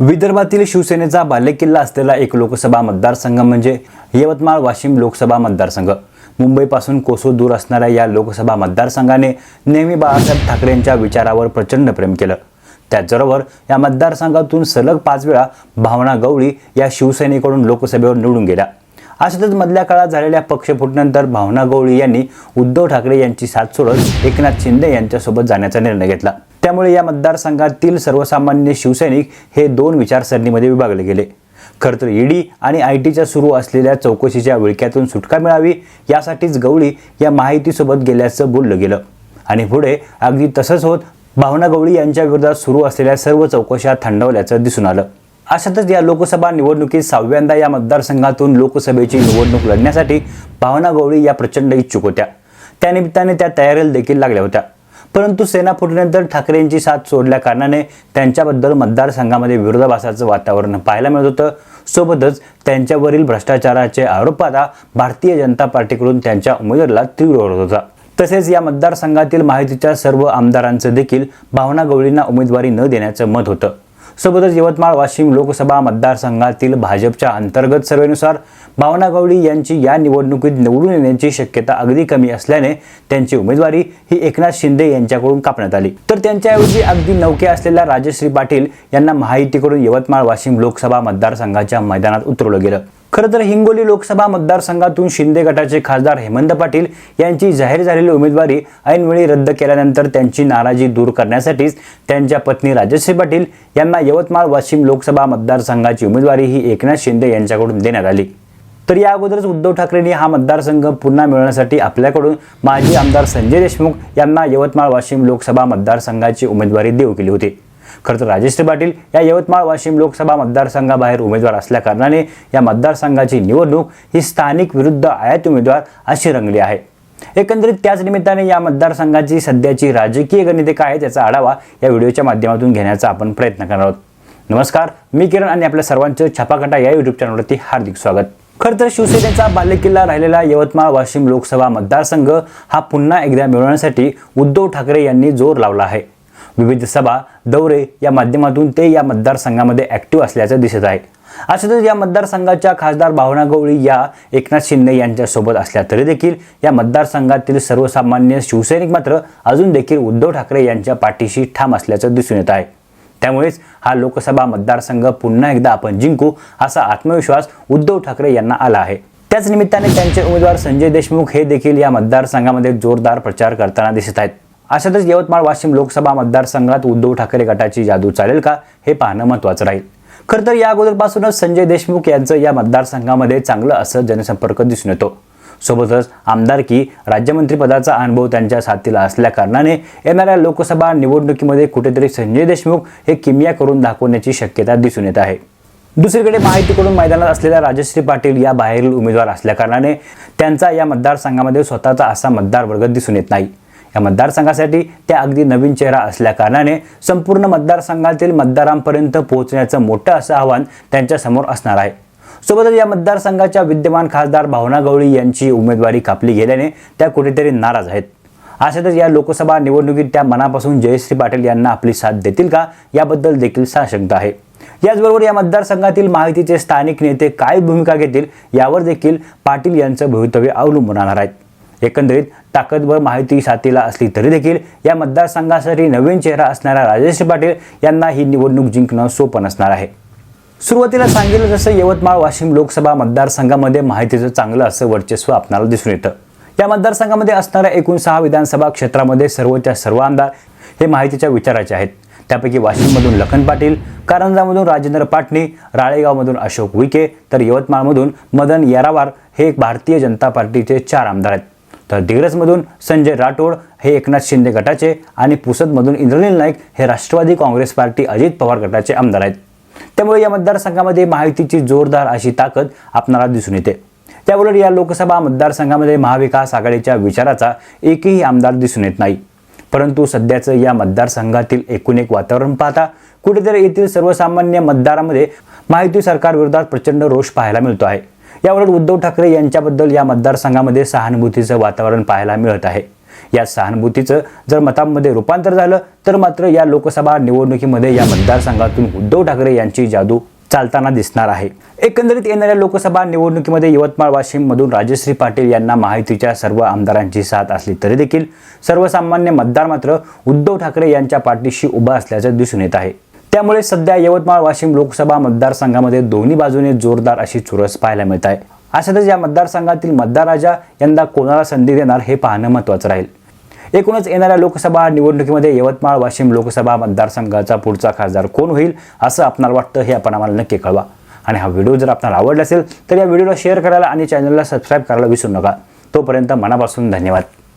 विदर्भातील शिवसेनेचा बालेकिल्ला असलेला एक लोकसभा मतदारसंघ म्हणजे यवतमाळ वाशिम लोकसभा मतदारसंघ. मुंबईपासून कोसो दूर असणाऱ्या या लोकसभा मतदारसंघाने नेहमी बाळासाहेब ठाकरेंच्या विचारावर प्रचंड प्रेम केलं. त्याचबरोबर या मतदारसंघातून सलग पाच वेळा भावना गवळी या शिवसेनेकडून लोकसभेवर निवडून गेल्या. अशातच मधल्या काळात झालेल्या पक्षफुटनंतर भावना गवळी यांनी उद्धव ठाकरे यांची साथ सोडत एकनाथ शिंदे यांच्यासोबत जाण्याचा निर्णय घेतला. त्यामुळे या मतदारसंघातील सर्वसामान्य शिवसैनिक हे दोन विचारसरणीमध्ये विभागले गेले. खरं तर ईडी आणि आय टीच्या सुरू असलेल्या चौकशीच्या विळक्यातून सुटका मिळावी यासाठीच गवळी या माहितीसोबत गेल्याचं बोललं गेलं. आणि पुढे अगदी तसंच होत भावना गवळी यांच्या विरोधात सुरू असलेल्या सर्व चौकशा थंडवल्याचं दिसून आलं. अशातच या लोकसभा निवडणुकीत सहाव्यांदा या मतदारसंघातून लोकसभेची निवडणूक लढण्यासाठी भावना गवळी या प्रचंड इच्छुक होत्या. त्यानिमित्ताने त्या तयारीला देखील लागल्या होत्या. परंतु सेना फुटल्यानंतर ठाकरेंची साथ सोडल्या कारणाने त्यांच्याबद्दल मतदारसंघामध्ये विरोधाभासाचं वातावरण पाहायला मिळत होतं. सोबतच त्यांच्यावरील भ्रष्टाचाराचे आरोप आता भारतीय जनता पार्टीकडून त्यांच्या उमेदवाराला तीव्र होत होता. तसेच या मतदारसंघातील माहितीच्या सर्व आमदारांचं देखील भावना गवळींना उमेदवारी न देण्याचं मत होतं. सोबतच यवतमाळ वाशिम लोकसभा मतदारसंघातील भाजपच्या अंतर्गत सर्वेनुसार भावना गवळी यांची या निवडणुकीत निवडून येण्याची शक्यता अगदी कमी असल्याने त्यांची उमेदवारी ही एकनाथ शिंदे यांच्याकडून कापण्यात आली. तर त्यांच्याऐवजी अगदी नौके असलेल्या राजश्री पाटील यांना महायुतीकडून यवतमाळ वाशिम लोकसभा मतदारसंघाच्या मैदानात उतरवलं गेलं. खरं तर हिंगोली लोकसभा मतदारसंघातून शिंदे गटाचे खासदार हेमंत पाटील यांची जाहीर झालेली उमेदवारी ऐनवेळी रद्द केल्यानंतर त्यांची नाराजी दूर करण्यासाठीच त्यांच्या पत्नी राजश्री पाटील यांना यवतमाळ वाशिम लोकसभा मतदारसंघाची उमेदवारी ही एकनाथ शिंदे यांच्याकडून देण्यात आली. तर या अगोदरच उद्धव ठाकरेंनी हा मतदारसंघ पुन्हा मिळवण्यासाठी आपल्याकडून माजी आमदार संजय देशमुख यांना यवतमाळ वाशिम लोकसभा मतदारसंघाची उमेदवारी देऊ केली होती. खरं तर राजेश्री पाटील या यवतमाळ वाशिम लोकसभा मतदारसंघाबाहेर उमेदवार असल्याकारणाने या मतदारसंघाची निवडणूक ही स्थानिक विरुद्ध आयात उमेदवार अशी रंगली आहे. एकंदरीत त्याच निमित्ताने या मतदारसंघाची सध्याची राजकीय गणिते काय आहेत याचा आढावा या व्हिडिओच्या माध्यमातून घेण्याचा आपण प्रयत्न करणार आहोत. नमस्कार मी किरण आणि आपल्या सर्वांचं छापाकटा या युट्यूब चॅनलवरती हार्दिक स्वागत. खरं तर शिवसेनेचा बालेकिल्ला राहिलेला यवतमाळ वाशिम लोकसभा मतदारसंघ हा पुन्हा एकदा मिळवण्यासाठी उद्धव ठाकरे यांनी जोर लावला आहे. विविध सभा दौरे या माध्यमातून ते या मतदारसंघामध्ये ॲक्टिव्ह असल्याचं दिसत आहे. अशातच या मतदारसंघाच्या खासदार भावना गवळी या एकनाथ शिंदे यांच्यासोबत असल्या तरी देखील या मतदारसंघातील सर्वसामान्य शिवसैनिक मात्र अजून देखील उद्धव ठाकरे यांच्या पाठीशी ठाम असल्याचं दिसून येत आहे. त्यामुळेच हा लोकसभा मतदारसंघ पुन्हा एकदा आपण जिंकू असा आत्मविश्वास उद्धव ठाकरे यांना आला आहे. त्याच निमित्ताने त्यांचे उमेदवार संजय देशमुख हे देखील या मतदारसंघामध्ये जोरदार प्रचार करताना दिसत आहेत. अशातच यवतमाळ वाशिम लोकसभा मतदारसंघात उद्धव ठाकरे गटाची जादू चालेल का हे पाहणं महत्त्वाचं राहील. खरं तर या अगोदरपासूनच संजय देशमुख यांचं या मतदारसंघामध्ये चांगलं असं जनसंपर्क दिसून येतो. सोबतच आमदारकी राज्यमंत्रीपदाचा अनुभव त्यांच्या साथीला असल्या कारणाने येणाऱ्या लोकसभा निवडणुकीमध्ये कुठेतरी संजय देशमुख हे किमया करून दाखवण्याची शक्यता दिसून येत आहे. दुसरीकडे माहितीकडून मैदानात असलेल्या राजश्री पाटील या बाहेरील उमेदवार असल्याकारणाने त्यांचा या मतदारसंघामध्ये स्वतःचा असा मतदार वर्ग दिसून येत नाही. या मतदारसंघासाठी त्या अगदी नवीन चेहरा असल्याकारणाने संपूर्ण मतदारसंघातील मतदारांपर्यंत पोहोचण्याचं मोठं असं आव्हान त्यांच्यासमोर असणार आहे. सोबतच या मतदारसंघाच्या विद्यमान खासदार भावना गवळी यांची उमेदवारी कापली गेल्याने त्या कुठेतरी नाराज आहेत. अशातच या लोकसभा निवडणुकीत त्या मनापासून जयश्री पाटील यांना आपली साथ देतील का याबद्दल देखील साशंकता आहे. याचबरोबर या मतदारसंघातील माहितीचे स्थानिक नेते काय भूमिका घेतील यावर देखील पाटील यांचं भवितव्य अवलंबून राहणार आहेत एकंदरीत ताकदभर माहिती साथीला असली तरी देखील या मतदारसंघासाठी नवीन चेहरा असणाऱ्या राजेश पाटील यांना ही निवडणूक जिंकणं सोपं नसणार आहे. सुरुवातीला सांगितलं जसं यवतमाळ वाशिम लोकसभा मतदारसंघामध्ये माहितीचं चांगलं असं वर्चस्व आपणाला दिसून येतं. या मतदारसंघामध्ये असणाऱ्या एकूण सहा विधानसभा क्षेत्रामध्ये सर्वच्या सर्व आमदार हे माहितीच्या विचाराचे आहेत. त्यापैकी वाशिममधून लखन पाटील कारंजामधून राजेंद्र पाटणी राळेगावमधून अशोक विके तर यवतमाळमधून मदन येरावार हे एक भारतीय जनता पार्टीचे चार आमदार आहेत. तर दिग्रसमधून संजय राठोड हे एकनाथ शिंदे गटाचे आणि पुसदमधून इंद्रनील नाईक हे राष्ट्रवादी काँग्रेस पार्टी अजित पवार गटाचे आमदार आहेत. त्यामुळे या मतदारसंघामध्ये माहितीची जोरदार अशी ताकद आपणाला दिसून येते. त्याउलट या लोकसभा मतदारसंघामध्ये महाविकास आघाडीच्या विचाराचा एकही आमदार दिसून येत नाही. परंतु सध्याचं या मतदारसंघातील एकूण एक वातावरण पाहता कुठेतरी येथील सर्वसामान्य मतदारामध्ये माहिती सरकारविरोधात प्रचंड रोष पाहायला मिळतो आहे. याउलट उद्धव ठाकरे यांच्याबद्दल या मतदारसंघामध्ये सहानुभूतीचं वातावरण पाहायला मिळत आहे. या सहानुभूतीचं जर मतांमध्ये रूपांतर झालं तर मात्र या लोकसभा निवडणुकीमध्ये या मतदारसंघातून उद्धव ठाकरे यांची जादू चालताना दिसणार आहे. एकंदरीत येणाऱ्या लोकसभा निवडणुकीमध्ये यवतमाळ वाशिम मधून राजश्री पाटील यांना माहितीच्या सर्व आमदारांची साथ असली तरी देखील सर्वसामान्य मतदार मात्र उद्धव ठाकरे यांच्या पाठीशी उभा असल्याचं दिसून येत आहे. त्यामुळे सध्या यवतमाळ वाशिम लोकसभा मतदारसंघामध्ये दोन्ही बाजूने जोरदार अशी चुरस पाहायला मिळत आहे. अशातच या मतदारसंघातील मतदार राजा यंदा कोणाला संधी देणार हे पाहणं महत्त्वाचं राहील. एकूणच येणाऱ्या लोकसभा निवडणुकीमध्ये यवतमाळ वाशिम लोकसभा मतदारसंघाचा पुढचा खासदार कोण होईल असं आपणाला वाटतं हे आपण आम्हाला नक्की कळवा. आणि हा व्हिडिओ जर आपल्याला आवडला असेल तर या व्हिडिओला शेअर करायला आणि चॅनलला सबस्क्राईब करायला विसरू नका. तोपर्यंत मनापासून धन्यवाद.